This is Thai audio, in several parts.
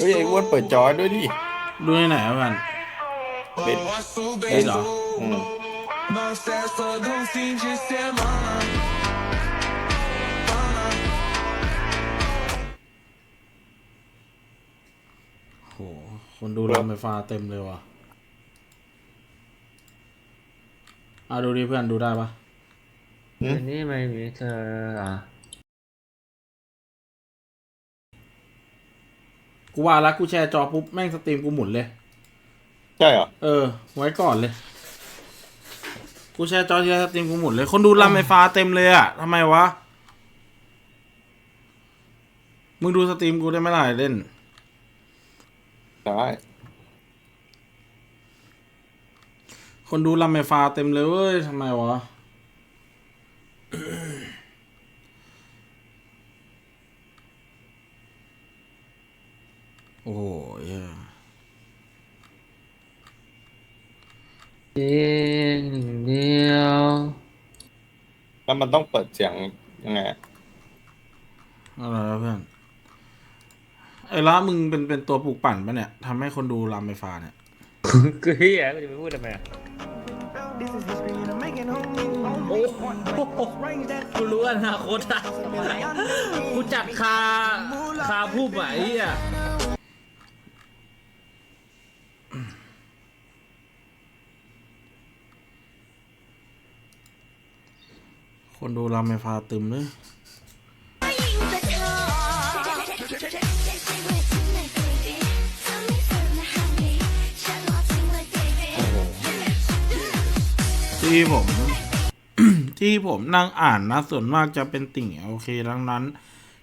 เฮ้ยไอ้อ้วนเปิดจอด้วยดิดูในไหนวะมันเป็นเฮ้ยเหรออืมโหคนดูรำไฟฟ้าเต็มเลยว่ะอะดูดิเพื่อนดูได้ปะอันนี้ไม่มีเธออะ กูว่าแล้วกูแชร์จอปุ๊บแม่งสตรีมกูหมุนเลย ใช่เหรอ เออ ไว้ก่อนเลย กูแชร์จอทีไรสตรีมกูหมุนเลย คนดูรำไฟฟ้าเต็มเลยอะทำไมวะ มึงดูสตรีมกูได้ไหมล่ะเล่น ได้ คนดูรำไฟฟ้าเต็มเลยเว้ยทำไมวะ อ้โหเหี้ยเพียงหนึ่งเดียวแล้วมันต้องเปิดเสียงยังไงอะอะไรวะเพื่อนไอ้ละมึงเป็นเป็นตัวปลูกปั่นปะเนี่ยทำให้คนดูรำไฟฟ้าเนี่ยกูเฮียกูจะไปพูดทำไมอะ This is history and I'm making homie. โอ้โหกูรู้อนาคตอะกูจัดคาคาผู้ไหมอะ คนดูรำไฟฟ้าตึมเลยที่ผม ที่ผมนั่งอ่านนะ ส่วนมากจะเป็นติ่งโอเคทั้งนั้น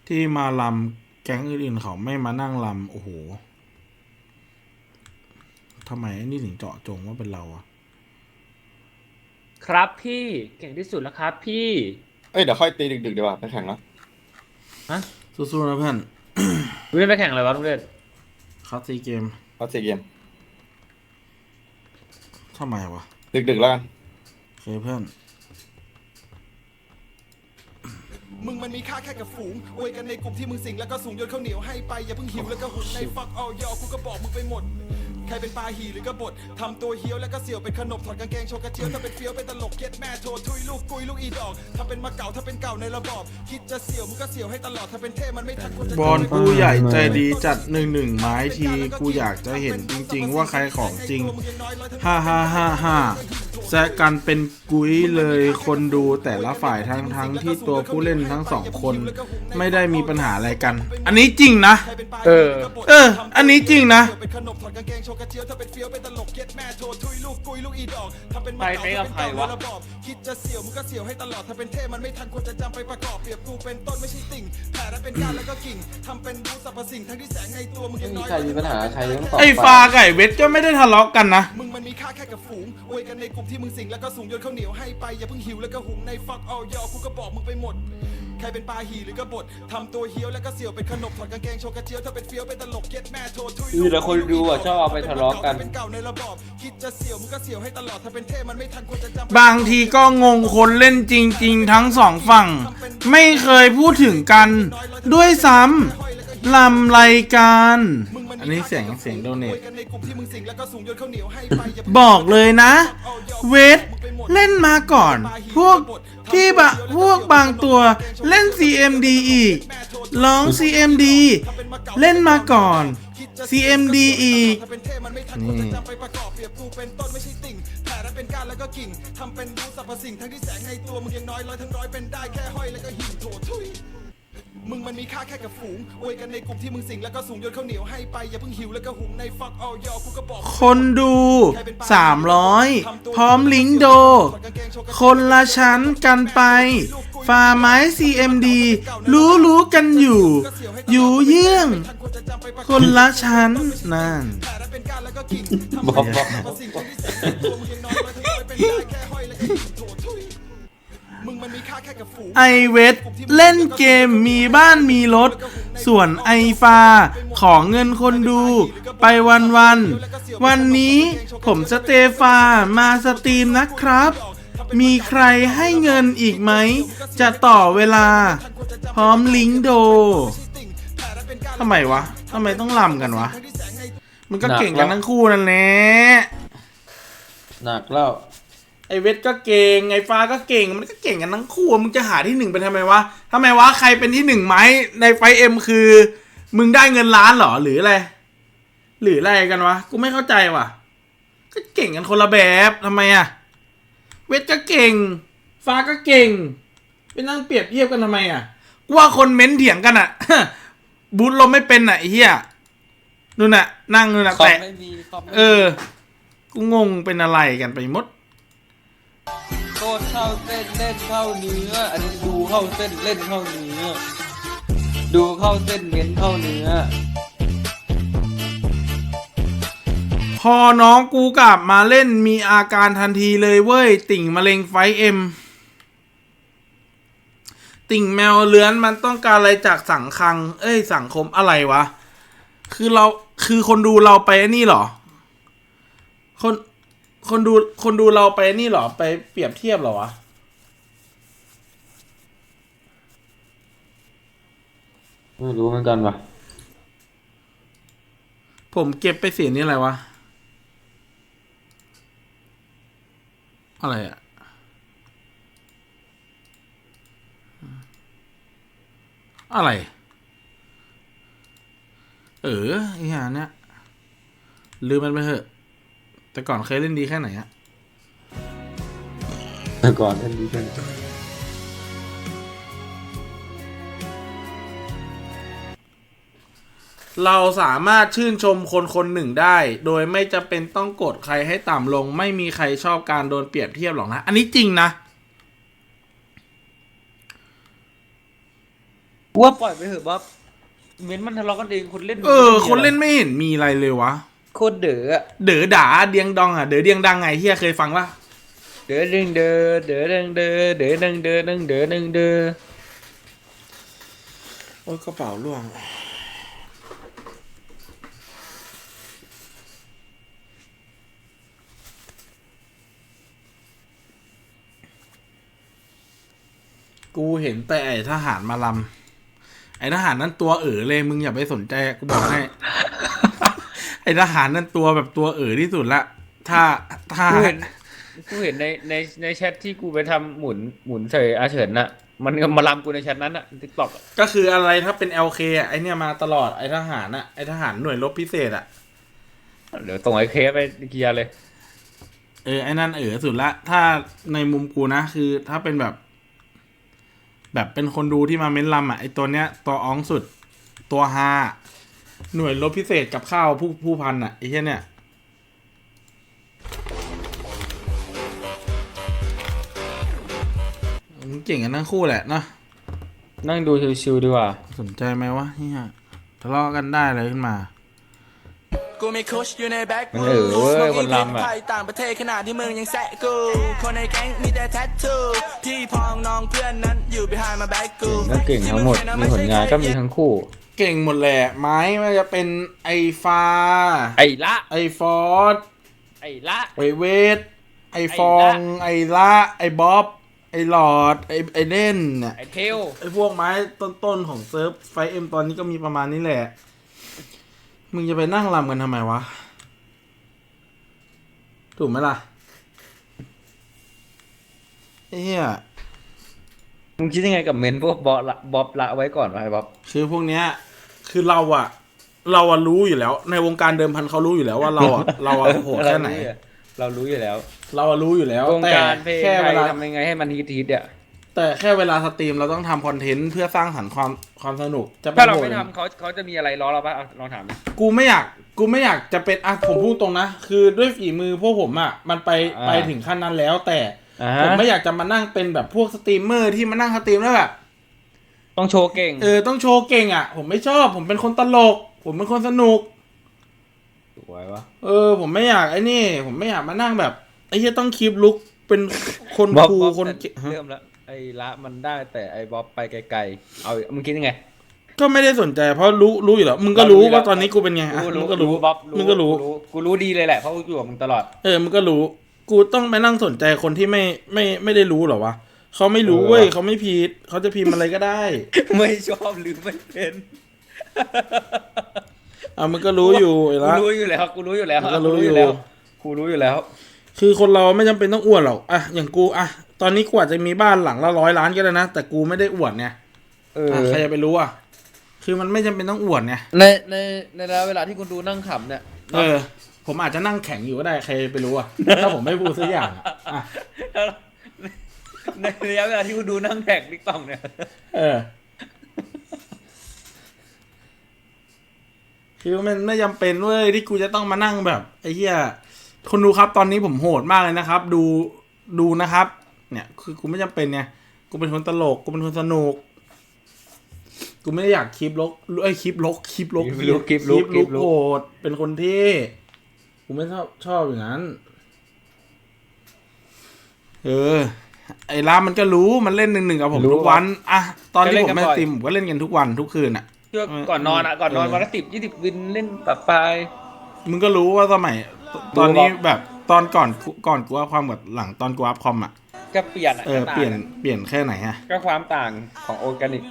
ที่มาลำแก๊งอื่นๆเขาไม่มานั่งลำโอ้โหทำไมอ้นี่ถึงเจาะจงว่าเป็นเราอะ ครับพี่เก่งที่สุดแล้วครับ พี่เอ้ยเดี๋ยวค่อยตีดึกๆดีกว่าไปแข่งเนาะฮะสู้ๆนะเพื่อนมึงเล่นไปแข่งอะไรวะทุกเล่นคัสซีเกมเอาสี่เกมทำไมวะดึกๆแล้วกันโอเคเพื่อน มึงมันมีค่าแค่กับฝูงอวยกันในกลุ่มที่มึงสิงแล้วก็สูงยนข้าวเหนียวให้ไปอย่าเพิ่งหิวแล้วก็หุนในฟักเอายอกูก็บอกมึงไปหมด ใครเป็นปลาหีหรือกบฏทำตัวเฮี้ยวแล้วก็เสี่ยวเป็นขนบถอดกางเกงโชว์กระเจียวถ้าเป็นเฟี้ยวเป็นตลกเย็ดแม่โชว์ทุยลูกกุยลูกอีดอกถ้าเป็นมาเก่าถ้าเป็นเก่าในระบอบ คิดจะเสี่ยวมึงก็เสี่ยวให้ตลอดถ้าเป็นเท่มันไม่ทันควรจะบอลผู้ใหญ่ใจดีจัดหนึ่งหนึ่งไม้ทีกูอยากจะเห็นจริง ๆ ว่าใครของจริงฮ่าฮ่าฮ่าฮ่าแซะกันเป็นกุ้ยเลยคนดูแต่ละฝ่ายทั้งทั้งที่ตัวผู้เล่นทั้งสองคน ไม่ได้มีปัญหาอะไรกัน อันนี้จริงนะ เออ เออ อันนี้จริงนะเป็นขนบถอดกางเกงโชว์กระเจียวถ้าเป็นเฟี้ยวเป็นตลกเย็ดแม่โชว์ทุยลูกกุยลูกอีดอกถ้าเป็นมาใครเก่าใครกับถ้าเป็นเก่าใครวะในระบอบคิดจะเสี่ยวมึงก็เสี่ยวให้ตลอดถ้าเป็นเท่มันไม่ทันควรจะจำไปประกอบเปรียบกูเป็นต้นไม่ใช่ติ่งแผ่และเป็นก้านแล้วก็กิ่งทำเป็นรู้สรรพสิ่งทั้งที่แสงในตัวมึงยังน้อยใครมีปัญหาใครต้องตอบไอ้ฟาไก่เวทก็ไม่ได้ทะเลาะกันนะมึงมันมีค่าแค่กับฝูงอวยกันในกลุ่มที่มึงสิงแล้วก็สูงยนข้าวเหนียวให้ไปอย่าเพิ่งหิวแล้วก็หุงในฟักเอายอกูก็บอกมึงไปหมด ใครเป็นปลาหีหรือกบฏทำตัวเฮี้ยวแล้วก็เสี่ยวเป็นขนบถอดกางเกงโชว์กระเจียวถ้าเป็นเฟี้ยวเป็นตลกเย็ดแม่โชว์ทุยมีแต่คนดูอะชอบเอาไปทะเลาะกัน เป็นเก่าในระบอบคิดจะเสี่ยวมึงก็เสี่ยวให้ตลอดถ้าเป็นเท่มันไม่ทันควรจะจำบางทีก็งงคนเล่นจริง ๆ ทั้งสองฝั่ง ไม่เคยพูดถึงกัน ด้วยซ้ำลำรายการ อันนี้เสียงเสียงโดเนทกันในกลุ่มที่มึงสิงแล้วก็สูงยนข้าวเหนียวให้ไปอย่าบอกเลยนะ เวทเล่นมาก่อน พวกที่บะพวกบางตัวเล่น CMD อีกร้อง CMD เล่นมาก่อน CMD อีกถ้าเป็นเท่มันไม่ทันควรจะจำไปประกอบเปรียบกูเป็นต้นไม่ใช่ติ่งแผ่และเป็นก้านแล้วก็กิ่งทำเป็นรู้สรรพสิ่งทั้งที่แสงในตัวมึงยังน้อยร้อยทั้งร้อยเป็นได้แค่ห้อยแล้วก็หินโถทุย มึงมันมีค่าแค่กับฝูงอวยกันในกลุ่มที่มึงสิงแล้วก็สูงยนข้าวเหนียวให้ไปอย่าเพิ่งหิวแล้วก็หุงในฟักเอายอกูก็บอกคนดู 300 พร้อมลิงก์โด คนละชั้นกันไป ฟาไม้ CMD รู้รู้กันอยู่ อยู่เยี่ยงคนละชั้นนั่นแผ่และเป็นก้านแล้วก็กิ่งบอกบอก ไอเวทเล่นเกมมีบ้านมีรถ ส่วนไอฟา ขอเงินคนดู ไปวันวัน วันนี้ผมสเตฟามาสตรีมนะครับ มีใครให้เงินอีกไหม จะต่อเวลา พร้อมลิงก์โดทำไมวะทำไมต้องลำกันวะ มันก็เก่งกันทั้งคู่นั่นแหละหนักแล้ว ไอเวทก็เก่งไอฟ้าก็เก่ง มันก็เก่งกันทั้งคู่มึงจะหาที่หนึ่งไปทำไมวะทำไมวะใครเป็นที่หนึ่งไหมในไฟเอ็มคือ มึงได้เงินล้านเหรอหรืออะไรหรืออะไรกันวะกูไม่เข้าใจว่ะ ก็เก่งกันคนละแบบทำไมอะเวทก็เก่ง ฟ้าก็เก่งไปนั่งเปรียบเทียบกันทำไมอะกูว่าคนเม้นเถียงกันอะบูทลมไม่เป็นอะไอ้เหี้ยนู่นน่ะ นั่งนู่นน่ะคอมแตะไม่มีคอมไม่มีเออ กูงงเป็นอะไรกันไปหมด โคตรเข้าเส้นเล่นเข้าเนื้อ อันนี้ดูเข้าเส้นเล่นเข้าเนื้อ ดูเข้าเส้นเม้นเข้าเนื้อ พอน้องกูกลับมาเล่นมีอาการทันทีเลยเว้ย ติ่งมะเร็งไฟเอ็ม ติ่งแมวเลื้อนมันต้องการอะไรจากสังคัง เอ้ย สังคมอะไรวะ คือเราคือคนดูเราไปนี่เหรอ คน คนดูคนดูเราไปไอ้นี่เหรอ ไปเปรียบเทียบเหรอวะ ไม่รู้เหมือนกันว่ะ ผมเก็บไปเสียนี่อะไรวะ อะไรอะอะไร เออไอ้ห่าเนี่ยลืมมันไปเถอะ แต่ก่อนเคยเล่นดีแค่ไหนอะแต่ก่อนเล่นดีกันเราสามารถชื่นชมคนคนหนึ่งได้ โดยไม่จำเป็นต้องกดใครให้ต่ำลง ไม่มีใครชอบการโดนเปรียบเทียบหรอกนะ อันนี้จริงนะว่าปล่อยไปเถอะบ๊อบเม้นมันทะเลาะกันเองคนเล่น เออ คนเล่นไม่เห็นมีอะไรเลยวะ โคตรเด๋ออะเด๋อด่าเดียงดองอะเด๋อเดียงดังไงเฮียเคยฟังปะเด๋อดึงเด๋อเด๋อดึงเด๋อเด๋อดึงเด๋อดึงเด๋อดึงเด๋อโอ้ยกระเป๋าล่วง กูเห็นแต่ไอ้ทหารมาลำไอ้ทหารนั่นตัวเอ๋อเลยมึงอย่าไปสนใจกูบอกให้ไอ้ทหารนั่นตัวแบบตัวเอ๋อที่สุดละ ถ้าถ้า กูเห็นกูเห็นในในในแชทที่กูไปทำหมุนหมุนใส่อาเฉินน่ะ มันก็มาลำกูในแชทนั้นน่ะทิกตอกก็คืออะไรถ้าเป็น LK อะไอเนี่ยมาตลอดไอทหารอะไอทหารหน่วยรบพิเศษอะเดี๋ยวส่งไอ้เคสไปเคลียร์เลย เออไอ้นั่นเออสุดละ ถ้าในมุมกูนะคือถ้าเป็นแบบ แบบเป็นคนดูที่มาเม้นลำอะไอตัวเนี้ย ตัวอ้องสุด ตัวฮา หน่วยรบพิเศษกับข้าวผู้ผู้พันอะไอ้เหี้ยเนี่ยมันเก่งกันทั้งคู่แหละเนอะนั่งดูชิวๆดีกว่า สนใจไหมวะเฮียทะเลาะกันได้เลยขึ้นมากูมีคุชอยู่ในแบ็คมันเออเว้ยคนลำอะไปต่างประเทศขนาดที่มึงยังแซะกู คนในแก๊งมีแต่แทททูพี่พองน้องเพื่อนนั้นอยู่ behind my back กูก็เก่งทั้งหมด มีผลงานก็มีทั้งคู่ เก่งหมดแหละ ไม้มันจะเป็นไอฟ้า ไอ้ละ ไอฟอร์ดไอ้ละ ไอเวท ไอฟอง ไอละไอบ๊อบ ไอหลอด ไอไอเล่นเนี่ยไอ้เทลไอพวกไม้ต้นๆของเซิร์ฟไฟเอ็มตอนนี้ก็มีประมาณนี้แหละ มึงจะไปนั่งรำกันทำไมวะ ถูกไหมล่ะไอ้เหี้ยมึงคิดยังไงกับเมนพวกบอสละบ๊อบละไว้ก่อนวะไอ้บ๊อบ คือพวกเนี้ย คือเราอะเราอะรู้อยู่แล้ว ในวงการเดิมพันเขารู้อยู่แล้วว่าเราอะเราอะโหดแค่ไหน เรารู้อยู่แล้วเราอะรู้อยู่แล้ววงแต่การเพลงแค่ไทเวยลาทำยังไงให้มันฮิตฮิตๆอะแต่แค่เวลาสตรีมเราต้องทำคอนเทนต์เพื่อสร้างสรรค์ความความสนุกจะไปถ้าเราโหด ไม่ทำเขาเขาจะมีอะไรล้อเราปะเอาลองถามดิกูไม่อยากกูไม่อยากจะเป็นอะผมพูดตรงนะ คือด้วยฝีมือพวกผมอะมันไปไปถึงขั้นนั้นแล้ว แต่อ่าผมไม่อยากจะมานั่งเป็นแบบพวกสตรีมเมอร์ที่มานั่งสตรีมแล้วแบบ ต้องโชว์เก่ง เออต้องโชว์เก่งอะผมไม่ชอบ ผมเป็นคนตลก ผมเป็นคนสนุก สวยวะ เออ ผมไม่อยากไอ้นี่ ผมไม่อยากมานั่งแบบไอ้เหี้ยต้องคีบลุกเป็นคนบ๊อบคูลบ๊อบคนแต่เก่งฮะเริ่มแล้วไอ้ละมันได้แต่ไอ้บ๊อบไปไกลๆ เอามึงคิดยังไง ก็ไม่ได้สนใจ เพราะรู้รู้อยู่แล้วมึงก็รู้ว่าตอนนี้กูเป็นไงอะมึงก็รู้บ๊อบมึงก็รู้ กูรู้ดีเลยแหละเพราะกูอยู่กับมึงตลอด เออมึงก็รู้ กูต้องไปนั่งสนใจคนที่ไม่ไม่ไม่ได้รู้เหรอวะ เขาไม่รู้เว้ยเขาไม่ผิดเขาจะพิมพ์อะไรก็ได้ ไม่ชอบหรือไม่เป็นอะมันก็รู้อยู่ไอ้กูละรู้อยู่แล้วกูรู้อยู่แล้วกูก็รู้อยู่แล้วกูรู้อยู่แล้ว คือคนเราไม่จำเป็นต้องอวดหรอกอะอย่างกูอะตอนนี้กูอาจจะมีบ้านหลังละร้อยล้านก็ได้นะแต่กูไม่ได้อวดเนี่ยเอออะใครจะไปรู้อะคือมันไม่จำเป็นต้องอวดเนี่ยในในในระยะเวลาที่คุณดูนั่งขำเนี่ยเออ ผมอาจจะนั่งแข็งอยู่ก็ได้ใครไปรู้อะถ้าผมไม่พูดสักอย่างอะอะ ในระยะเวลาที่คุณดูนั่งแท็กติ๊กต็อกเนี่ยเออคือมันไม่จำเป็นเว้ยที่กูจะต้องมานั่งแบบไอ้เหี้ยคนดูครับตอนนี้ผมโหดมากเลยนะครับ ดูดูนะครับ เนี่ย คือกูไม่จำเป็นเนี่ยกูเป็นคนตลกกูเป็นคนสนุกกูไม่ได้อยากคลิปลกเอ้ยคลิปลกคลิปลกคลิปลุกคลิปลุกคลิปคลิปลุกโหดเป็นคนที่กูไม่ชอบชอบอย่างนั้น เออ ไอ้ล่ามมันก็รู้มันเล่นหนึ่งหนึ่งกับผมทุกวันอะตอนที่ผมไม่สตรีมผมก็เล่นกันทุกวันทุกคืนอะช่วงก่อนนอนอะก่อนนอนเออวันละสิบยี่สิบวินเล่นปะปายมึงก็รู้ว่าสมัยตดูตอนนี้บอกแบบตอนก่อนก่อนกูอัพความกับหลังตอนกูอัพคอมอะก็เปลี่ยนอะเออก็ต่างเปลี่ยนเปลี่ยนแค่ไหนฮะก็ความต่างของออร์แกนิก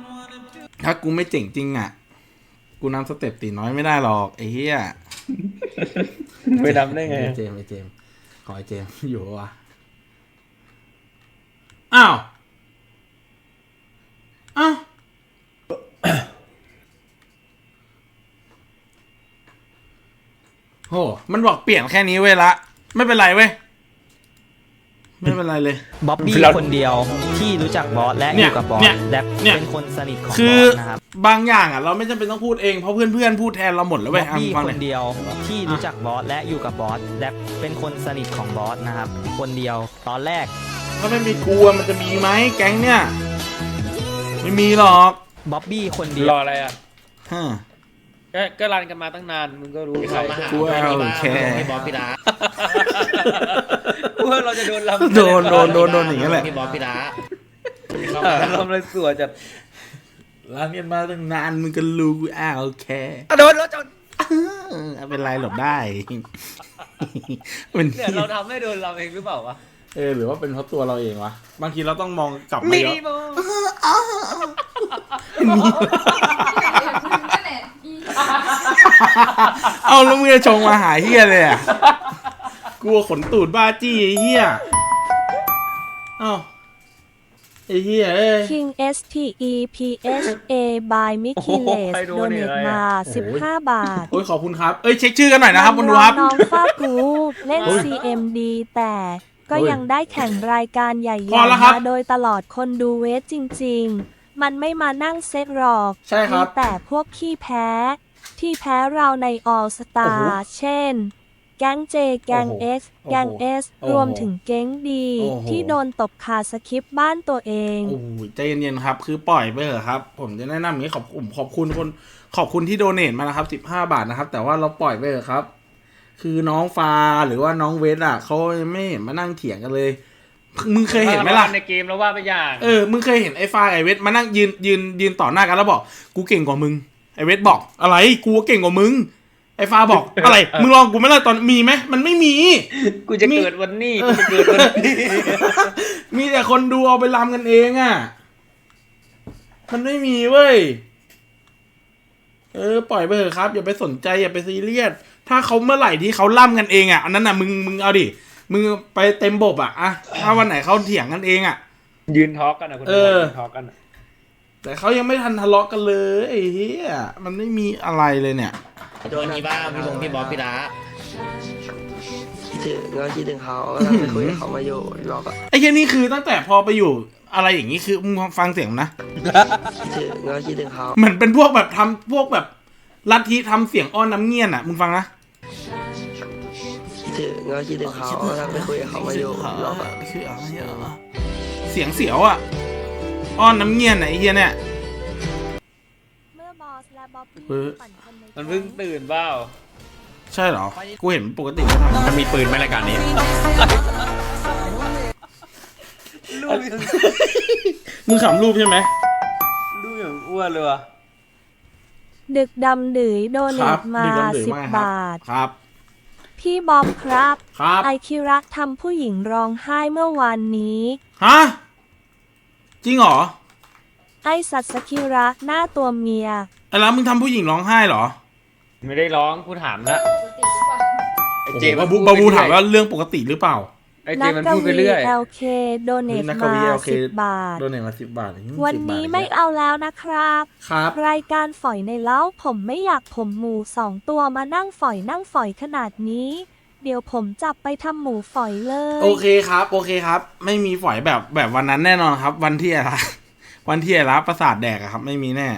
ถ้ากูไม่เจ๋งจริงอะกูนำสเต็ปตีน้อยไม่ได้หรอกไอ้เหี้ยไปนำได้ไงไอ้เจมส์ไอ้เจมส์ขอไอ้เจมส์อยู่ปะวะ อ้าว อ้าว โห มันบอกเปลี่ยนแค่นี้เว้ยละ ไม่เป็นไรเว้ย ไม่เป็นไรเลย บ๊อบบี้เราคนเดียวที่รู้จักบอสและอเนี่ยยู่กับบอสเนี่ยและเนี่ย เป็นคนสนิทของคืบออสนะครับบางอย่างอะ เราไม่จำเป็นต้องพูดเอง เพราะเพื่อนๆพูดแทนเราหมดแล้วบ๊เว้อยบอะบี้ฟังคเลยนเดียวที่รู้จักบอสและอยู่กับบอสและเป็นคนสนิทของบอสนะครับคนเดียวตอนแรก ถ้าไม่มีกูอะมันจะมีไหมแก๊งเนี่ย ไม่มีหรอกบ๊อบบี้คนเดียวรออะไรอะ ฮะ ก็ก็รันกันมาตั้งนานมึงก็รู้ใครกูเอาแค่ พี่บอสพี่ดากูว่าเราจะโดนลำโดนโดนโดนโดนอย่างนั้นแหละ พี่บอสพี่ดาเออลำเลยสัวจัดร้านกันมาตั้งนานมึงก็รู้กูอ้าวแค่โดนรถจนเออเป็นไรหลบได้เป็นเนี่ยเราทำให้โดนลำเองหรือเปล่าวะ เออหรือว่าเป็นเพราะตัวเราเองวะบางทีเราต้องมองกลับมามีย้อนโมเอาแล้วมึงจะชงมาหาเฮียเลยอะ กลัวขนตูดบ้าจี้ไอ้เฮียเอ้าไอ้เฮียเอ้ย King S T E P H A by Mickey Les ใครโดโดนเนเนี่ยทอะไรมาอะ15 บาทโอ้ยขอบคุณครับ เอ้ยเช็คชื่อกันหน่อยนะครับคุณดูครับ น้องฟ้ากู เล่น เฮ้ย CMD แต่ ก็เฮ้ยยังได้แข่งรายการใหญ่พอแล้วครับๆมาโดยตลอดคนดูเวทจริงๆ มันไม่มานั่งเซตหรอกใช่ครับ มีแต่พวกขี้แพ้ ที่แพ้เราใน All โอ้ Star โหเช่น แก๊ง J แก๊งโอ้ X โหแก๊ง S โอ้โหรวมถึงแก๊งดี โอ้โห ที่โดนตบคาสคริปต์บ้านตัวเอง โอ้ยใจเย็นๆครับ คือปล่อยไปเถอะครับ ผมจะแนะนำอย่างนี้ขอบผมขอบคุณคนขอบคุณที่โดเนทมานะครับสิบห้าบาทนะครับ แต่ว่าเราปล่อยไปเถอะครับ คือน้องฟ้าหรือว่าน้องเวทอะเขายังไม่เห็นมานั่งเถียงกันเลย มึงเคยเห็นไหมล่ะในเกมแล้วว่าไปอย่างเออมึงเคยเห็นไอ้ฟ้าไอ้เวทมานั่งยืนยืนยืนต่อหน้ากันแล้วบอก กูเก่งกว่ามึงไอ้เวทบอกอะไรกูเก่งกว่ามึงไอ้ฟ้าบอกอะไรมึงลองกูไหม่ล่ะตอนมีไหมมันไม่มี กูจะเกิดวันนี้กูจะเกิดวันนี้มีแต่คนดูเอาไปรำกันเองอะ มันไม่มีเว้ย เออ ปล่อยไปเถอะครับ อย่าไปสนใจอย่าไปซีเรียส ถ้าเขาเมื่อไหร่ที่เขาล่ำกันเองอะอันนั้นอะมึงมึงเอาดิมึงไปเต็มบบอะอะถ้าวันไหนเขาเถียงกันเองอะ ยืนทอล์กกันนะคุณเออยืนทอล์กกันอะแต่เขายังไม่ทันทะเลาะกันเลยไอ้เหี้ยมันไม่มีอะไรเลยเนี่ยโดนนี้บ้างพี่บงพี่บอสพี่ดาคิดถึงก็คิดถึงเขาก็ไปคุยกับเขามาอยู่บอกว่าไอ้เหี้ยนี่คือตั้งแต่พอไปอยู่อะไรอย่างนี้คือมึงฟังเสียงนะคิดถึงก็คิดถึงเขาเหมือนเป็นพวกแบบทำพวกแบบลัทธิทำเสียงอ้อนน้ำเงี้ยนอะมึงฟังนะ คิดถึงก็คิดถึงเขาก็ไปคุยกับเขามาอยู่บอกว่าคืออะไรอะเสียงเสียวอะ อ้อนน้ำเงี้ยนอะไอ้เหี้ยเนี่ยเมื่อบอสและบ๊อบบี้เออปั่นคนในมันเพิ่งตื่นเปล่าใช่เหรอ กูเห็นปกติเขาทำมันมีปืนไหมรายการนี้ลูกยังมึงขำรูปใช่ไหมลูกอย่างอ้วนเลยว่ะดึกดำดื๋ยโดเนครัทมานี่ก็เหลือสิบมากบาท ครับ พี่พี่บอมครับ ครับ ไอคิรักทำผู้หญิงร้องไห้เมื่อวานนี้ ฮะ จริงเหรอ ไอสัตว์สคิระหน้าตัวเมีย ไอ้แล้วมึงทำผู้หญิงร้องไห้เหรอไม่ได้ร้องกูถามละไอเจโอ้มันโหบาบูพูดบาบูไปเรื่อยถามว่าเรื่องปกติหรือเปล่า ไอเจนักมันกพูดไปวีเรื่อย LK โดเนทนักกมาวี LK สิบบาท โดนเนทมาสิบบาทอืมวัน10บาทนี้อีกไม่แล้วเอาแล้วนะครับ ครับ รายการฝอยในเล้าผมไม่อยากผมหมูสองตัวมานั่งฝอยนั่งฝอยขนาดนี้ เดี๋ยวผมจับไปทำหมูฝอยเลย โอเคครับ โอเคครับ ไม่มีฝอยแบบแบบวันนั้นแน่นอนครับ วันที่อะไร วันที่อะไรประสาทแดกอะครับ ไม่มีแน่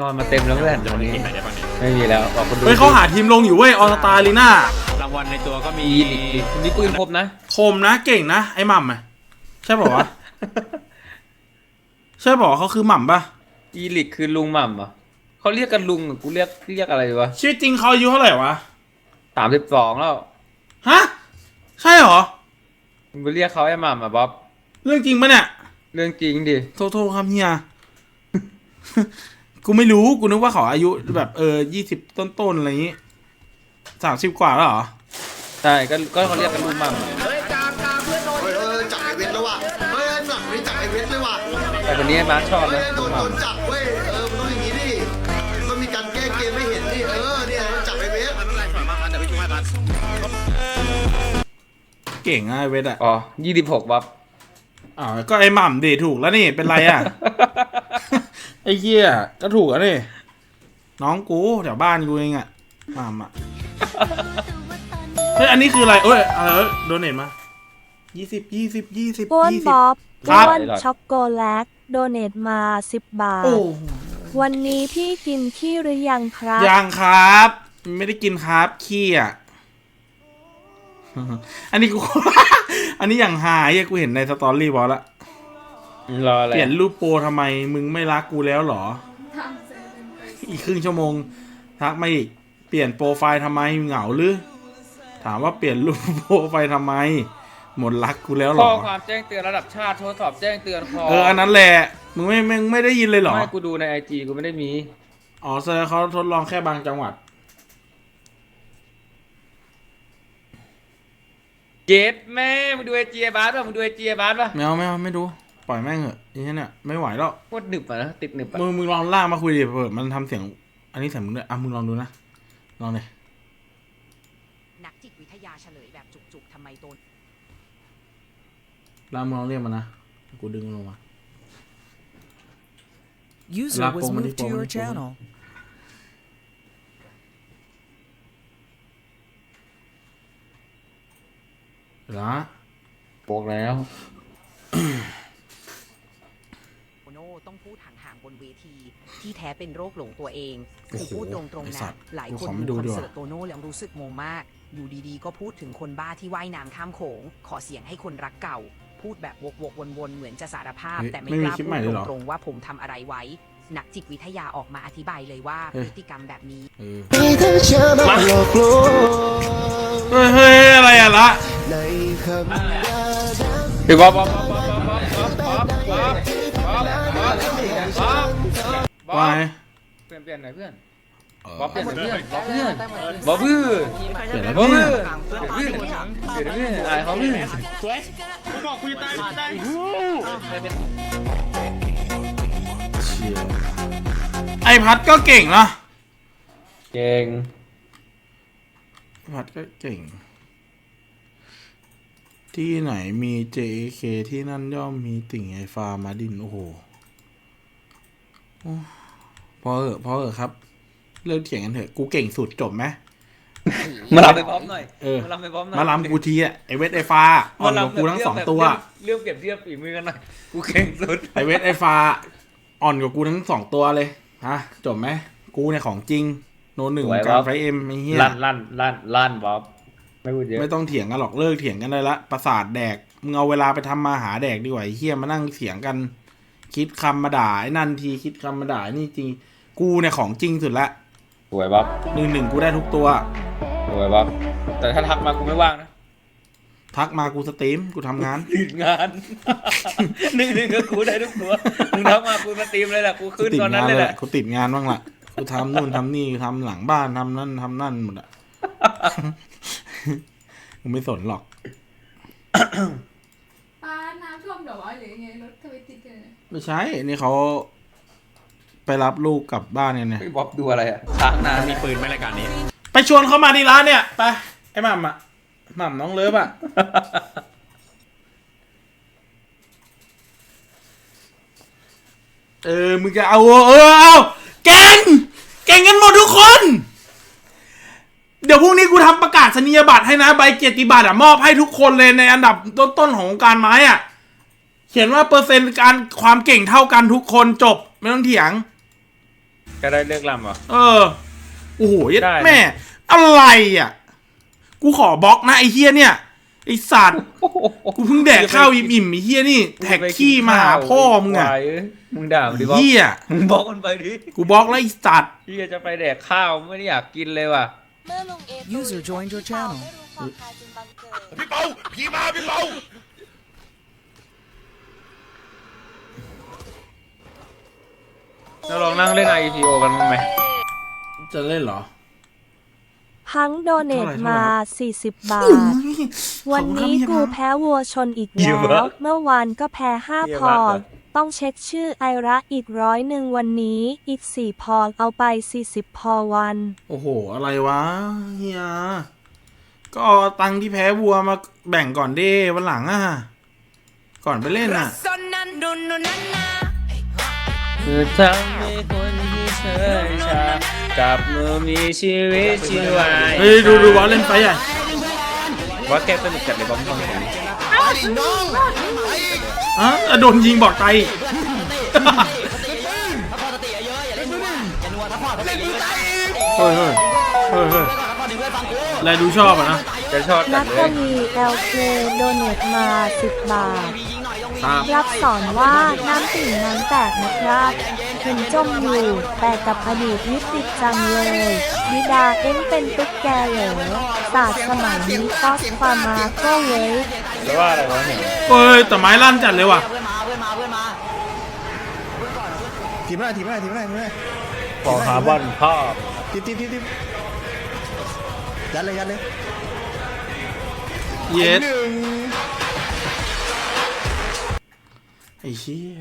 นอนมาเต็มแล้วเพื่อนวันนี้ ไม่มีแล้วบอกคนดูเฮ้ยเขาหาทีมลงอยู่เว้ยออสตาลีน่ารางวัลในตัวก็มีอีลิกดิคนนี้ปืนครบนะคมนะเก่งนะไอ้หม่ำอะใช่ป่าวะใช่ป่าวเขาคือหม่ำปะอีลิกคือลุงหม่ำเหรอเขาเรียกกันลุงกูเรียกเรียกอะไรวะชื่อจริงเขาอายุเท่าไหร่วะสามสิบสองแล้วฮะใช่เหรอมึงไปเรียกเขาไอ้หม่ำอะบ๊อบเรื่องจริงปะเนี่ยเรื่องจริงดิโทษโทษครับเฮียกูไม่รู้กูนึกว่าเขาอายุแบบเออยี่สิบต้นๆอะไรอย่างงี้สามสิบกว่าแล้วเหรอ ช่ก็ก็เขาเรียกกันลุงหม่ำอะเฮ้ยเออจับไอเวทแล้วว่ะเฮ้ยหนักนี่จับไอเวทเลยว่ะแต่คนนี้มาร์คชอบเฮ้นะยโดลุงนหโดนม่ำจับเว้ยเออมันต้องอย่างนี้ดิมันมีการแก้เกมไม่เห็นนี่เออเนี่ยจับไอเวทเก่งอะไอเวทอะอ๋อยี่สิบหกบ๊อบอ้าวก็ไอหม่ำดิถูกแล้วนี่เป็นไรอะ ไอเหี้ยก็ถูกแล้วนี่น้องกูแถวบ้านกูเองอะหม่ำอะ เฮ้ยอันนี้คืออะไรเอ้ยอะไรเอ้ยโดนเน็ตมายี่สิบยี่สิบยี่สิบป้วนยี่สิบ๊อบครับ ป้วนช็อกโกแลตโดเนทมาสิบบาท โอ้วันนี้พี่กินขี้หรือยังครับ ยังครับ ไม่ได้กินครับขี้อะ อันนี้กู อันนี้อย่างหายอะกูเห็นในสตอรี่บอลละรออะไรเปลี่ยนรูปโปรทำไมมึงไม่รักกูแล้วเหรอ อีกครึ่งชั่วโมงทักมาอีก เปลี่ยนโปรไฟล์ทำไมเหงาหรือ ถามว่าเปลี่ยนรูปโปรไฟล์ทำไม หมดรักกูแล้วเหรข้ออ ความแจ้งเตือนระดับชาติโทรสอบแจ้งเตือนคอเอออันนั้นแหละ มึงไม่ไม่ไม่ได้ยินเลยเหรอ ไม่กูดูในไอจีกูไม่ได้มี อ๋อแสดงเขาทดลองแค่บางจังหวัดเกตแม่มึงดูไอจีบาสป่ะมึงดูไอจีบาสป่ะไม่เอาไม่เอาไม่ดู ปล่อยแม่งเหอะอีเนี่ยไม่ไหวแล้ว โคตรหนึบอะนะติดหนึบอะมึงมึงลองล่ากมาคุยดิเปิดมันทำเสียง อันนี้เสียงมึงด้วยอะมึงลองดูนะ ลองเลย นักจิตวิทยาเฉลยแบบจุกๆ ทำไมโดน ล่ากมึงลองเรียกมันนะ กูดึงมันลงมา User Lap was over moved the to your phone. channel. เดี๋ยวนะบอกแล้ว โอโน่ต้องพูดห่างๆบนเวที ที่แท้เป็นโรคหลงตัวเองโอ้คือโหพูดตรงไอ้ๆสันะตว์หลายกูคนขอไม่ดูดูคอนดีกว่าเสิร์ตโตโน่แล้วรู้สึกงงมาก อยู่ดีๆ ก็พูดถึงคนบ้าที่ว่ายน้ำข้ามโขง ขอเสียงให้คนรักเก่า พูดแบบวกๆวนๆ เหมือนจะสารภาพ แต่ไม่กล้าพูดตรงๆว่าผมทำอะไรไว้ นักจิตวิทยาออกมาอธิบายเลยว่าพฤติกรรมแบบนี้เฮ้ยอะไรอะละพี่บ๊อบไปเปลี่ยนเปลี่ยนไหนเพื่อน บ๊อบเปลี่ยนหน่อยเพื่อนบ๊อบเพื่อนบ๊อบเพื่อนเปลี่ยนแล้วบ๊อบเนี่เพื่ยอนเปลี่ยนเพื่อนเปลี่ยนเพื่อนอายเขาเพื่อนเชียไอพัดก็เก่งเนาะเก่งไอพัดก็เก่ง ที่ไหนมี JK ที่นั่นย่อมมีติ่งไอฟ้ามาดินโอ้โหโอ้พอเถอะพอเถอะครับ เลิกเถียงกันเถอะ กูเก่งสุดจบไหมมาลำไปบ๊อบหน่อยเออมาลำไปบ๊อบหน่อยมาลำกูทีอะไอเวทไอฟ้าอ่อนกว่ากูทั้งสองตัว เรื่องเปรียบเทียบฝีมือกันหน่อย กูเก่งสุด ไอเวทไอฟ้าอ่อนกว่ากูทั้งสองตัวเลย ฮะ จบไหม กูเนี่ยของจริง โนหนึ่งการไฟเอ็มไอ้เหี้ยลั่นลั่นลั่นลั่นบ๊อบไม่พูดเยอะไม่ต้องเถียงกันหรอกเลิกเถียงกันได้ละ ประสาทแดก มึงเอาเวลาไปทำมาหาแดกดีกว่าไอ้เฮียมานั่งเถียงกัน คิดคำมาด่าไอ้นั่นทีคิดคำมาด่าไอ้นี่จริง กูเนี่ยของจริงสุดละ สวยบ๊อบหนึ่งหนึ่งกูได้ทุกตัว สวยบ๊อบแต่ถ้าทักมากูไม่ว่างนะทักมากูสตรีมกูทำงานติดงานหนึ่งหนึ่งก็กูได้ทุกตัวมึงทักมากูสตรีมเลยแหละกูกูขึ้นติดตอนนั้งานนเลยแหแหละละกูติดงานบ้างละกูทำนู่นทำนี่ทำหลังบ้านทำนั่นทำนั่นหมดอะกูไม่สนหรอกป้าน้ำท่วมเหรอวะหรือยังไงรถทำไมติดกันเนี่ยไม่ใช่นี่เขา ไปรับลูกกลับบ้านกันเนี่ย พี่บ๊อบดูอะไรอะค้างนานมีปืนไหมรายการนี้ ไปชวนเขามาที่ร้านเนี่ยไปไอ้หม่ำอะหม่ำน้องเลิฟอะเออมึงจะเอาเออเอาเก่งเก่งกันหมดทุกคน เดี๋ยวพรุ่งนี้กูทำประกาศนียบัตรให้นะใบเกียรติบัตรอะมอบให้ทุกคนเลยในอันดับต้นๆของวงการไม้อะเขียนว่าเปอร์เซ็นต์การความเก่งเท่ากันทุกคนจบไม่ต้องเถียง ก็ได้เลือกลำเหรอ เออ โอ้โหยัดได้นะ แม่ อะไรอะ กูขอบล็อกนะไอ้เฮียเนี่ย ไอ้สัตว์ กูเพิ่งแดกข้าวอิ่มๆไอ้เฮียนี่ แท็กขี้มาหาพ่อมึงอะควายเยมึงด่ามันดิบ๊อบเฮียมึงบอกมันไปดิกูบล็อกแล้วไอ้สัตว์ พี่จะไปแดกข้าวไม่ได้อยากกินเลยว่ะ User joined your channel พี่เปาพี่มาพี่เปา เราลองนั่งเล่น IPO กันบ้างไหมจะเล่นเหรอ พังโดเนตมา 40 บาท วันนี้กูแพ้วัวชนอีกเยแล้อะวเมื่อวานก็แพ้ห้าเยอะพมากอเหรอต้องเช็คชื่อไอระอีกร้อยหนึ่งวันนี้อีกสี่พอเอาไป 40 พอวัน โอ้โห อะไรวะเฮียก็เอาตังค์ที่แพ้วัวมาแบ่งก่อนเด้วันหลังอะ ก่อนไปเล่นอะ คือทำให้คนที่เชยชากลับมามีชีวิตชีวาเฮ้ยดูดูบอลเล่นไปอะว่าแกสนุกจัดเลยบ๊อบฟังผมอะโดนยิงบอกไตเฮ้ยเฮ้ยเฮ้ยเฮ้ยอะไรดูชอบอะนะจะชอบจันัดกเลกยวี LK โดเนตมา 10 บาท ครับรับสอนว่าน้ำติ่งน้ำแตกนะครับถึงจมอยู่แต่กับอดีตนิติดจังเลยวิดาเอ็นเป็นตุ๊กแกเหรอศาสตร์สมัยนี้ก็สฟามาก็เว้ยแล้วว่าอะไรวะเนี่ยเฮ้ยแต่ไม้ลั่นจัดเลยว่ะทีมอะไรทีมอะไรทีมอะไรทีมอะไรขอคาร์บอนพ่อทีมทีมทีมทีมยัดเลยยัดเลยเย็ดหนึ่ง ไอ้เชี่ย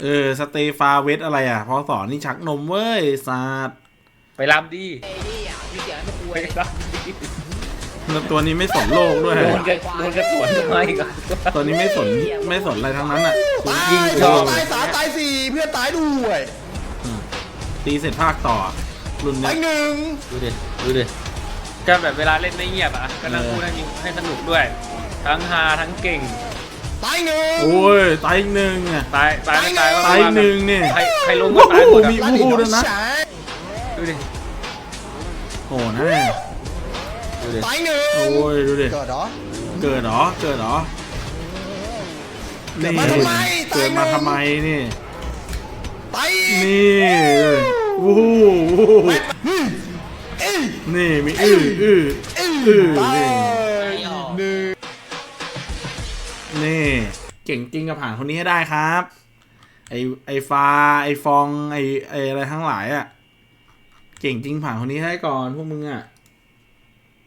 เออ สเตฟาเวทอะไรอะ พอสอนนี่ชักนมเว้ยศาสตร์ไปรำดิไปรำดิแล้วตัวนี้ไม่สนโลกด้วย โดนจะโดนจะสวนทำไมก่อนตัวนี้ไม่สนไม่สนอะไรทั้งนั้นอะยิงชอบตายสามตายสี่เพื่อนตายด้วยตีเสร็จภาคต่อ รุ่นตาเนี้ยยหนึ่งดูดิดูดิ ก็แบบเวลาเล่นไม่เงียบอะก็นั่งเออพูดให้มีให้สนุกด้วย ทั้งฮาทั้งเก่ง ตายหนึ่ง โอ้ยตายอีกหนึ่งอะตายตายไม่ตายก็ตายหนึ่งเนี่ยใครใครลงโอ้ก็ตายหโหมดอะมีพูดด้วยนะดูดิโอ้นะดูดิ ตายหนึ่งโอ้ยดูดิ เกิดเหรอ เกิดเหรอ เกิดเหรอนี่เกิดมาทำไม เกิดมาทำไมนี่ ตายนี่เลยโอ้โห นี่มีอื้ออื้ออื้อนี่หนึ่งนี่เก่งจริงกับผ่านคนนี้ให้ได้ครับ ไอไอฟ้าไอฟองไอไออะไรทั้งหลายอะ เก่งจริงผ่านคนนี้ให้ก่อนพวกมึงอะ